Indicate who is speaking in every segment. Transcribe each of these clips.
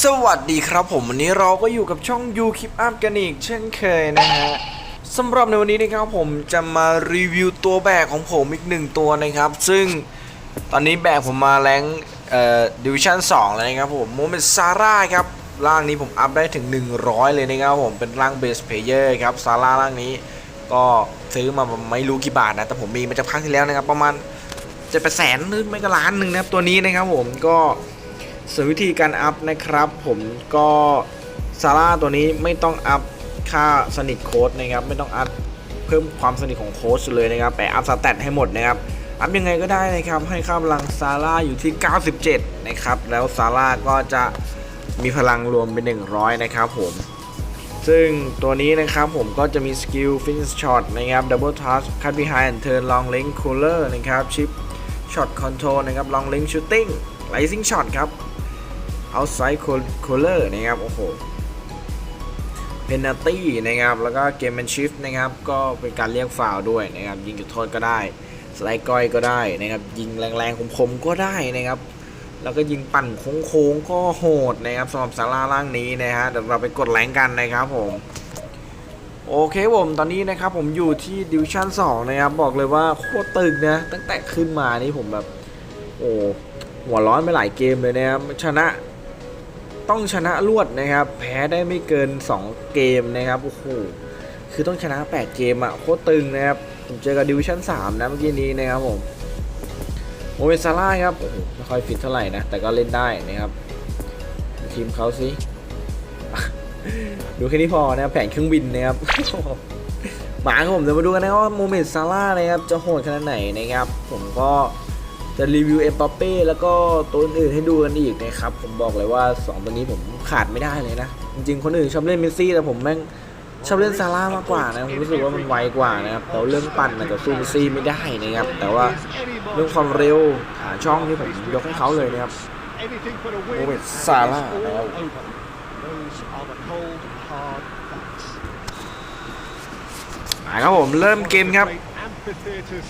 Speaker 1: สวัสดีครับผมวันนี้เราก็อยู่กับช่อง You Keep Up กันอีกเช่นเคยนะฮะสำหรับในวันนี้นะครับผมจะมารีวิวตัวแบกของผมอีกหนึ่งตัวนะครับ ซึ่งตอนนี้แบกผมมาแรงเอ่อดิวิชั่น2แล้วนะครับผมโมเมนต์ซาร่าครับร่างนี้ผมอัพได้ถึง 100 เลยนะครับผมเป็นร่างเบสเพเยอร์ครับซาร่าร่างนี้ ก็ซื้อมาไม่รู้กี่บาทนะแต่ผมมีมาจากภาคที่แล้วนะครับประมาณจะไปแสนหรือไม่ก็ล้านหนึ่งนะครับตัวนี้นะครับผมก็ ส่วนวิธีการอัพนะครับ ผมก็ซาร่าตัวนี้ไม่ต้องอัพค่าสนิทโค้ดนะครับไม่ต้องอัพเพิ่มความสนิทของโค้ดเลยนะครับแต่อัพสแตทให้หมดนะครับอัพยังไงก็ได้นะครับให้ค่าพลังซาร่าอยู่ที่ 97 นะครับ แล้วซาร่าก็จะมีพลังรวมเป็น 100 นะครับผมซึ่งตัวนี้นะครับผมก็จะมีสกิลฟินช์ช็อตนะครับดับเบิลทัชคัตบีไฮน์เทิร์นลองเลงคูลเลอร์นะครับชิปช็อตคอนโทรลนะครับลองเลงชูตติ้งไลซิงช็อตครับ outside color นะครับ โอ้โห penalty นะครับ แล้วก็เกม a n shift นะครับ ก็เป็นการเรียกฟาวด้วยนะครับ ยิงจุดโทษก็ได้ สไลด์ก้อยก็ได้นะครับ ยิงแรงๆคมๆก็ได้นะครับ แล้วก็ยิงปั่นโค้งๆก็โหดนะครับสำหรับซาร่าร่างนี้นะฮะ เดี๋ยวเราไปกดแรงกันนะครับผมโอเคผมตอนนี้นะครับผมอยู่ที่ดิวชั่น2นะครับ บอกเลยว่าโคตรตึงนะ ตั้งแต่ขึ้นมานี่ผมแบบ โอ้หัวร้อนไปหลายเกมเลยนะครับชนะ ต้องชนะรวดนะครับ แพ้ได้ไม่เกิน 2 เกมนะครับโอ้โหคือต้องชนะ 8 เกมอะโคตรตึงนะครับผมเจอกับดิวิชั่น3นะเมื่อกี้นี้นะครับผมโอเวซาร่าครับโอ้โหไม่ค่อยฟิตเท่าไหร่นะ แต่ก็เล่นได้นะครับ ทีมเขาสิดูแค่นี้พอนะแผนเครื่องบินนะครับหมาครับผมเดี๋ยวมาดูกันนะว่าโมเมนต์ซาร่านะครับจะโหดขนาดไหนนะครับ ผมก็ จะรีวิวเอ็มบัปเป้แล้วก็ตัวอื่นๆให้ดูกันอีกนะครับ ผมบอกเลยว่า 2 ตัวนี้ผมขาดไม่ได้เลยนะ จริงๆ คนอื่นชอบเล่นเมสซี่ แต่ผมแม่งชอบเล่นซาร่ามากกว่านะผมรู้สึกว่ามันไวกว่านะครับแต่เรื่องปั่นอาจจะสู้เมสซี่ไม่ได้นะครับ แต่ว่าเรื่องความเร็วหาช่องที่ผมยกให้เขาเลยนะครับโมเมนต์ซาร่านะครับมาครับผมเริ่มเกมครับ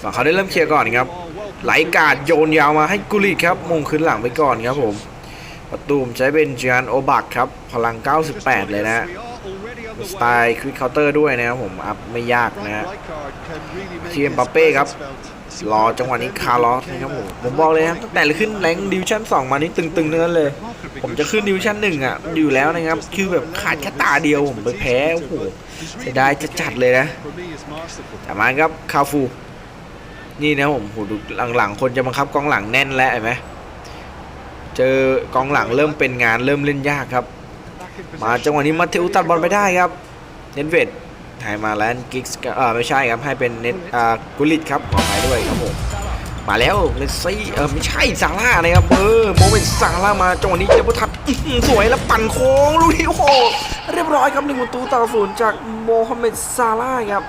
Speaker 1: ฝั่งเขาได้เริ่มเคลียร์ก่อนครับ ไหลกาดโยนยาวมาให้กุลิดครับมงขึ้นหลังไปก่อนครับผม ประตูมใช้เป็นจ a นโอบักครับ พลัง 98 เลยนะ สไตล์ควิกเคาน์เตอร์ด้วยนะครับผมอัพไม่ยากนะฮะทีมบัปเป้ครับรอจังหวะนี้คาร์ลอสนะครับผมผมบอกเลยครับตั้งแต่ขึ้นแรงดิวชั่น 2 มานี่ตึงๆทั้งนั้นเลย ผมจะขึ้นดิวชั่น1อะอยู่แล้วนะครับ คือแบบขาดแค่ตาเดียวผมไปแพ้โอ้โหเสียดายจะจัดเลยนะจามาครับคาฟู นี่นะผมโหดูหลังๆ คนจะบังคับกองหลังแน่นแล้วเห็นไหมเจอกองหลังเริ่มเป็นงานเริ่มเล่นยากครับ มาจังหวะนี้มาเทอุตัดบอลไปได้ครับเน็ตเวดให้มาแล้วกิกส์เออไม่ใช่ครับให้เป็นเน็ตอ่ากุลิตครับขอไปด้วยครับผมมาแล้วเลซี่เออไม่ใช่ซาร่านะครับเออโมเมนต์ซาร่ามาจังหวะนี้เดบิวทับสวยแล้วปั่นโค้งลูกนี้โอ้โหเรียบร้อยครับหนึ่งประตูต่อศูนย์จากโมฮัมเหม็ดซาร่าครับ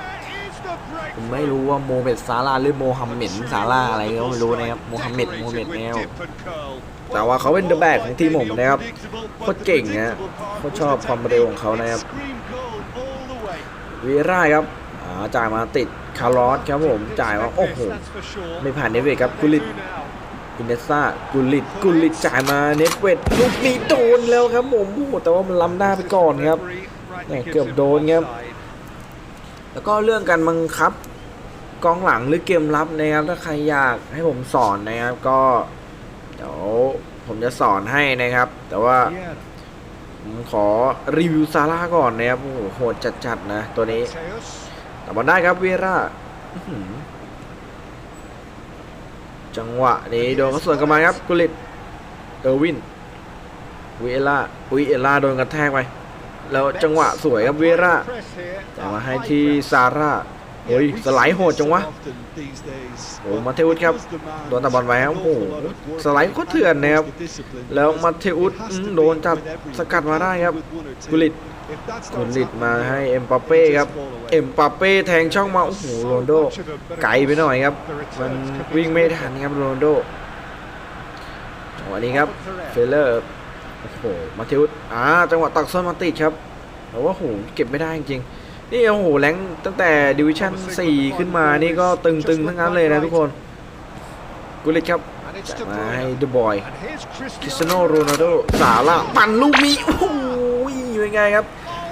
Speaker 1: ผมไม่รู้ว่าโมเมดซาร่าหรือโมฮัมเหม็ดซาร่าอะไรก็ไม่รู้นะครับโมฮัมเหม็ดโมฮัมเหม็ดแนวแต่ว่าเขาเป็นเดอะแบกของทีมผมนะครับโคตรเก่งนะโคตรชอบความเร็วของเขานะครับวีร่าครับจ่ายมาติดคาร์ลอสครับผมจ่ายมาโอ้โหไม่ผ่านเนเวตครับกุลิตอินเนซ่ากุลิตกุลิตจ่ายมาเนเวตลูกนี้โดนแล้วครับผมโอ้โหแต่ว่ามันล้ำหน้าไปก่อนครับแหม่เกือบโดนครับ แล้วก็เรื่องการบังคับกองหลังหรือเกมรับนะครับ ถ้าใครอยากให้ผมสอนนะครับก็เดี๋ยวผมจะสอนให้นะครับ แต่ว่าผมขอรีวิวซาร่าก่อนนะครับโอ้โหโหดจัดๆนะ ตัวนี้แต่บอลได้ครับเวร่าจังหวะนี้โดนเขาสวนกลับมาครับกุลิตเออร์วินวิเอล่าวิเอล่าโดนกระแทกไป แล้วจังหวะสวยครับเวร่าแต่มาให้ที่ซาร่าเฮ้ยสไลด์โหดจังวะโอ้มาเทอุสครับโดนตะบอลไว้ครับโอ้โหสไลด์โคตรเถื่อนนะครับแล้วมาเทอุสโดนจับสกัดมาได้ครับกุลิตกุลิตมาให้เอ็มปาเป้ครับเอ็มปาเป้แทงช่องมาโอ้โหโรนโดไกลไปหน่อยครับมันวิ่งไม่ทันครับโรนโดจังหวะนี้ครับเฟลเลอร์ โอ้โหมาเทอุสอ่าจังหวะตักซ้อนมาติดครับแต่ว่าโหเก็บไม่ได้จริงๆนี่โอ้โหแรงตั้งแต่ดิวิชั่น4 ขึ้นมานี่ก็ตึงๆทั้งนั้นเลยนะทุกคนกุลิตครับจ่ายมาให้เดอะบอยคริสเตียโนโรนัลโดซาร่าปั่นลูกนี้โอ้โหเป็นไงครับ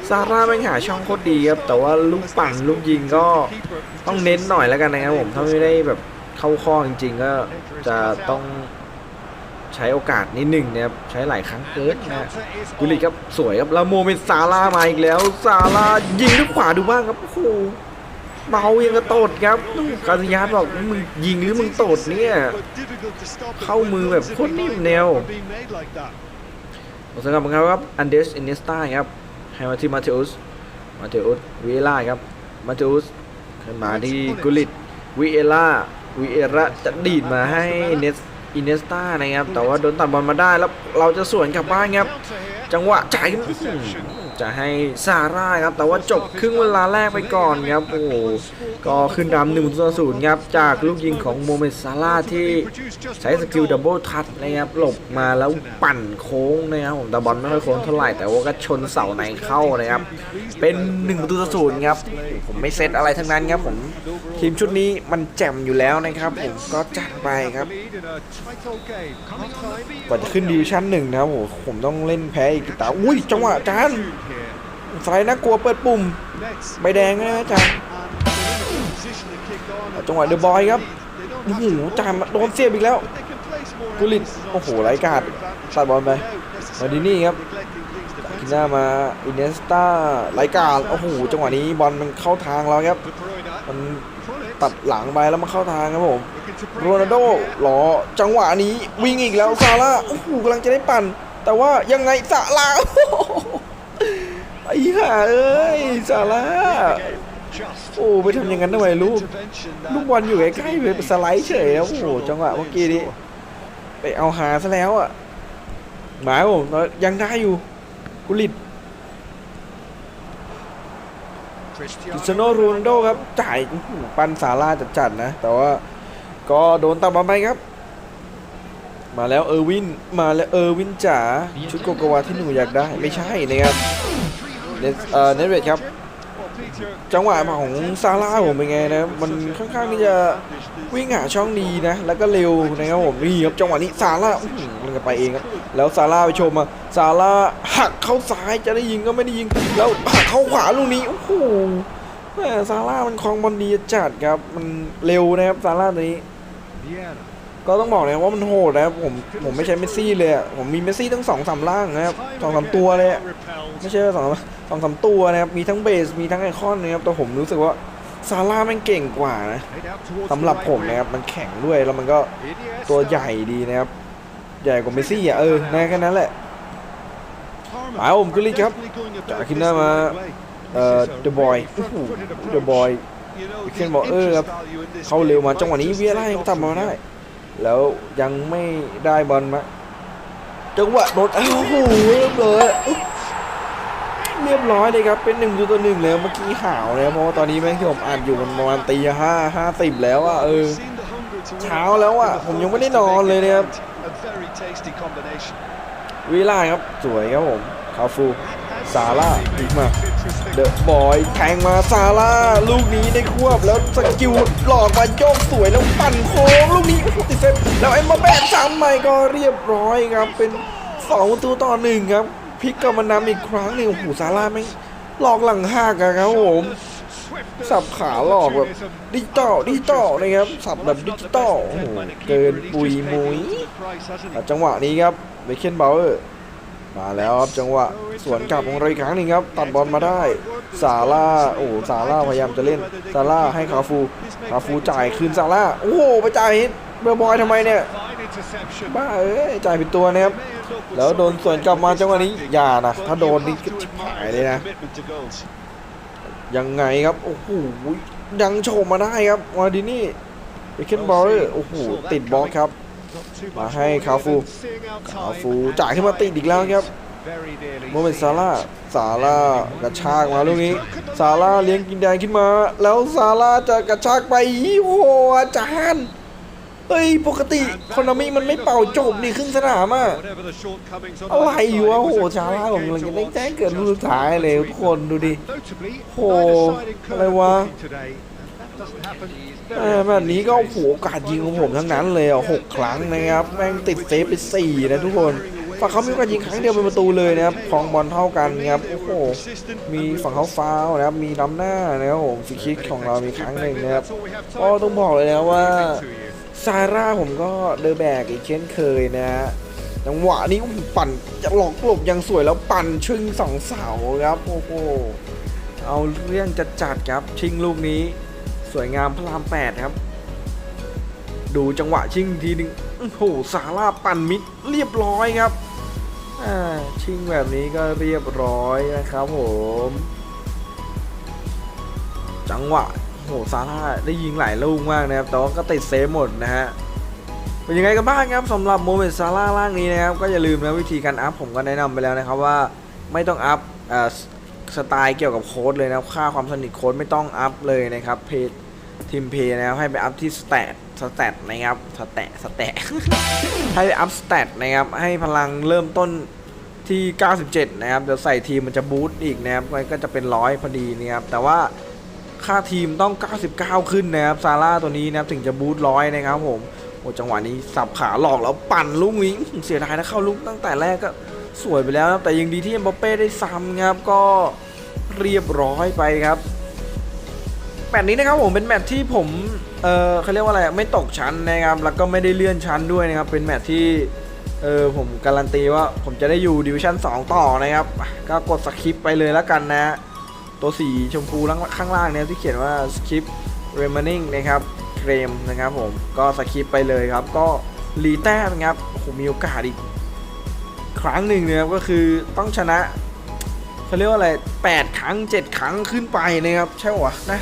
Speaker 1: ซาร่าแม่งหาช่องโคตรดีครับแต่ว่าลูกปั่นลูกยิงก็ต้องเน้นหน่อยแล้วกันนะครับผมถ้าไม่ได้แบบเข้าข้อจริง ๆ ก็จะต้อง ใช้โอกาสนิดหนึ่งนะครับใช้หลายครั้งเกินนะกุลิครับสวยครับแล้วโมเมนต์ซาร่ามาอีกแล้วซาร่ายิงด้วยขวาดูบ้างครับโอ้โหเมายังกระโตดครับกาซิยาสบอกมึงยิงหรือมึงโตดเนี่ยเข้ามือแบบโคตรนิ่มแนวสำหรับครับอันเดสอินเนสตาครับให้มาที่มาเทอุสมาเทอุสวิเอล่าครับมาเทอุสขึ้นมาที่กุลิตวิเอล่าวิเอระจะดีดมาให้เนส อินเนสตานะครับแต่ว่าโดนตัดบอลมาได้แล้วเราจะสวนกลับบ้านครับ จังหวะจ่าย จะให้ซาร่าครับ แต่ว่าจบครึ่งเวลาแรกไปก่อนครับ โอ้โห ก็ขึ้นนำหนึ่งต่อศูนย์ครับ จากลูกยิงของโมเมนซาร่าที่ใช้สกิลดับเบิลทัชนะครับ หลบมาแล้วปั่นโค้งนะครับผมแต่บอลไม่ค่อยโค้งเท่าไหร่ แต่ว่าก็ชนเสาในเข้านะครับ เป็น1นึ่งประตูต่อศูนย์ครับ ผมไม่เซตอะไรทั้งนั้นครับผม ทีมชุดนี้มันแจ่มอยู่แล้วนะครับผม ก็จัดไปครับกว่าจะขึ้นดิวิชั่นหนึ่งนะครับผมต้องเล่นแพ้อีกตาอุ้ยจังหวะจานสไลด์น่ากลัวเปิดปุ่มใบแดงนะจานจังหวะเดอะบอยครับโอ้โหจานโดนเสียบอีกแล้วกุลิตโอ้โหไร้กาดตัดบอลไปมาดินี่ครับกินหน้ามาอินเนสตาไร้กาดโอ้โหจังหวะนี้บอลมันเข้าทางเราครับ มันตัดหลังไปแล้วมันเข้าทางครับผมโรนัลโดหลอจังหวะนี้วิ่งอีกแล้วซาร่าโอ้โหกำลังจะได้ปั่น แต่ว่ายังไงซาร่าโอ้โหไอ้ห่าเอ้ยซาร่าโอ้ไปทำอย่างนั้นทำไมลูกลูกบอลอยู่ใกล้ๆเลยไปสไลด์เฉยแล้วโอ้โหจังหวะเมื่อกี้นี้ไปเอาหาซะแล้วอะหมายผมยังได้อยู่กุลิตคริสเตียโนโรนัลโดครับจ่ายโอ้โหปันซาร่าจัดๆนะ แต่ว่าก็โดนตัดบอลไปครับ มาแล้วเออร์วิน มาแล้วเออร์วินจ๋าชุดโกโกวาที่หนูอยากได้ไม่ใช่นะครับ เนเอ่อเนเวทครับ จังหวะของซาร่าผมเป็นไงนะมันค่อนข้างที่จะวิ่งหาช่องดีนะ แล้วก็เร็วนะครับผมนี่ครับจังหวะนี้ซาร่ามันก็ไปเองครับแล้วซาร่าไปชมมาซาร่าหักเข้าซ้ายจะได้ยิงก็ไม่ได้ยิงแล้วหักเข้าขวาลูกนี้โอ้โหแม่ซาร่ามันคลองบอลดีจัดครับมันเร็วนะครับซาร่าตัวนี้ ก็ต้องบอกเลยว่ามันโหดนะครับผมผมไม่ใช่เมสซี่เลยอะผมมีเมสซี่ทั้งสองสามล่างนะครับสองสามตัวเลยไม่ใช่สองสองสามตัวนะครับมีทั้งเบสมีทั้งไอคอนนะครับแต่ผมรู้สึกว่าซาร่าม่งเก่งกว่านะสำหรับผมนะครับมันแข็งด้วยแล้วมันก็ตัวใหญ่ดีนะครับ ใหญ่กว่าเมสซี่อะเออนะแค่นั้นแหละหมายผมกุลิครับจากคินหน้ามาเอ่อเดอะบอยเดอะบอยเคนบอกเออครับเขาเร็วมาจังหวะนี้เวียไล่ทำมาได้ แล้วยังไม่ได้บอลมาจังหวะโดนอ้าวโอ้โหเรียบร้อยอุ๊ยเรียบร้อยเลยครับเป็นหนึ่งประตูต่อหนึ่งเลยเมื่อกี้ห่าวเลยเพราะว่าตอนนี้แม่งที่ผมอ่านอยู่มันประมาณตีห้าห้าสิบแล้วอะเออเช้าแล้วอะผมยังไม่ได้นอนเลยนะครับวิล่าครับสวยครับผมคาฟูซาร่าอีกมา เดอะบอยแทงมาซาร่าลูกนี้ได้ควบแล้วสกิลหลอกมาโยกสวยแล้วปั่นโค้งลูกนี้โอ้โหติดเซฟแล้วเอ็มมาแบนซ้ำใหม่ก็เรียบร้อยครับ เป็นสองประตูต่อหนึ่งครับพลิกกลับมานำอีกครั้งนึงโอ้โหซาร่าไม่หลอกหลังหักอะครับผมสับขาหลอกแบบดิจิตอลดิจิตอลนะครับสับแบบดิจิตอลโอ้โหเกินปุยมุยจังหวะนี้ครับเบเคนเบลเออร์ มาแล้วครับจังหวะสวนกลับของเราอีกครั้งหนึ่งครับ ตัดบอลมาได้ซาร่าโอ้ซาร่าพยายามจะเล่นซาร่าให้คาฟูคาฟูจ่ายคืนซาร่าโอ้โหไปจ่ายเบอร์บอยทำไมเนี่ยบ้าเอ้ยจ่ายผิดตัวนะครับแล้วโดนสวนกลับมาจังหวะนี้อย่านะถ้าโดนนี่ก็ชิบหายเลยนะ ยังไงครับโอ้โหยังโฉมมาได้ครับวาดินี่เบเคนบอลโอ้โหติดบล็อกครับ มาให้คาฟูคาฟูจ่ายขึ้นมาติดอีกแล้วครับโมเมนซาร่าซาร่ากระชากมาลูกนี้ซาร่าเลี้ยงกินแดงขึ้นมา แล้วซาร่าจะกระชากไปโอ้โหอาจารย์เฮ้ยปกติคอนามิมันไม่เป่าจบนี่ครึ่งสนามอะอะไรอยู่วะโอ้โหซาร่าผมกำลังจะได้แจ้งเกิดลูกสุดท้ายเลยทุกคนดูดิโหอะไรวะ แบบนี้ก็โอ้โหโอกาสยิงของผมทั้งนั้นเลยอะหกครั้งนะครับแม่งติดเซฟไปสี่นะทุกคนฝั่งเขามีโอกาสยิงครั้งเดียวเป็นประตูเลยนะครับครองบอลเท่ากันครับโอ้โหมีฝั่งเขาฟาวนะครับมีล้ำหน้านะครับผมฟรีคิกของเรามีครั้งหนึ่งนะครับก็ต้องบอกเลยนะว่าซาร่าผมก็เดอะแบกอีกเช่นเคยนะฮะจังหวะนี้ปั่นจะหลอกหลบยังสวยแล้วปั่นชึ่งสองเสาครับโอ้โหเอาเรื่องจัดจัดครับชิงลูกนี้ สวยงามพระรามแปดครับ ดูจังหวะชิงทีนึงโอ้โหสาราปั่นมิดเรียบร้อยครับชิงแบบนี้ก็เรียบร้อยนะครับผม จังหวะโอ้โหซาร่าได้ยิงหลายลูกมากนะครับ แต่ว่าก็ติดเซฟหมดนะฮะ เป็นยังไงกันบ้างครับสำหรับโมเมนต์ซาร่าล่างนี้นะครับ ก็อย่าลืมนะวิธีการอัพผมก็แนะนำไปแล้วนะครับว่าไม่ต้องอัพสไตล์เกี่ยวกับโค้ดเลยนะครับค่าความสนิทโค้ดไม่ต้องอัพเลยนะครับเพจ ทีมเพย์นะครับให้ไปอัพที่สแตทสแตทนะครับสแตทสแตทให้ไปอัพสแตทนะครับให้พลังเริ่มต้นที่ 97 นะครับ เดี๋ยวใส่ทีมมันจะบูสต์อีกนะครับมันก็จะเป็นร้อยพอดีนะครับ แต่ว่าค่าทีมต้อง 99 ขึ้นนะครับ ซาร่าตัวนี้นะครับ ถึงจะบูทร้อยนะครับผม โอ้จังหวะนี้สับขาหลอกแล้วปั่นลูกนี้เสียดายนะเข้าลูกตั้งแต่แรกก็สวยไปแล้วนะครับแต่ยังดีที่เอ็มบัปเป้ได้ซ้ำครับ ก็เรียบร้อยไปครับ แมตช์นี้นะครับผมเป็นแมตช์ที่ผมเออเขาเรียกว่าอะไรไม่ตกชั้นนะครับแล้วก็ไม่ได้เลื่อนชั้นด้วยนะครับเป็นแมตช์ที่เออผมการันตีว่าผมจะได้อยู่ดิวิชั่น2 ต่อนะครับ ก็กดสคริปไปเลยแล้วกันนะ ตัวสีชมพูข้างล่างเนี่ยที่เขียนว่า skip remaining นะครับเกรมนะครับผมก็สคริปไปเลยครับ ก็รีแต้มครับผมมีโอกาสอีกครั้งหนึ่งนะครับก็คือต้องชนะเขาเรียกว่าอะไร 8 ครั้ง 7 ครั้งขึ้นไปนะครับ ใช่ปะวะนะ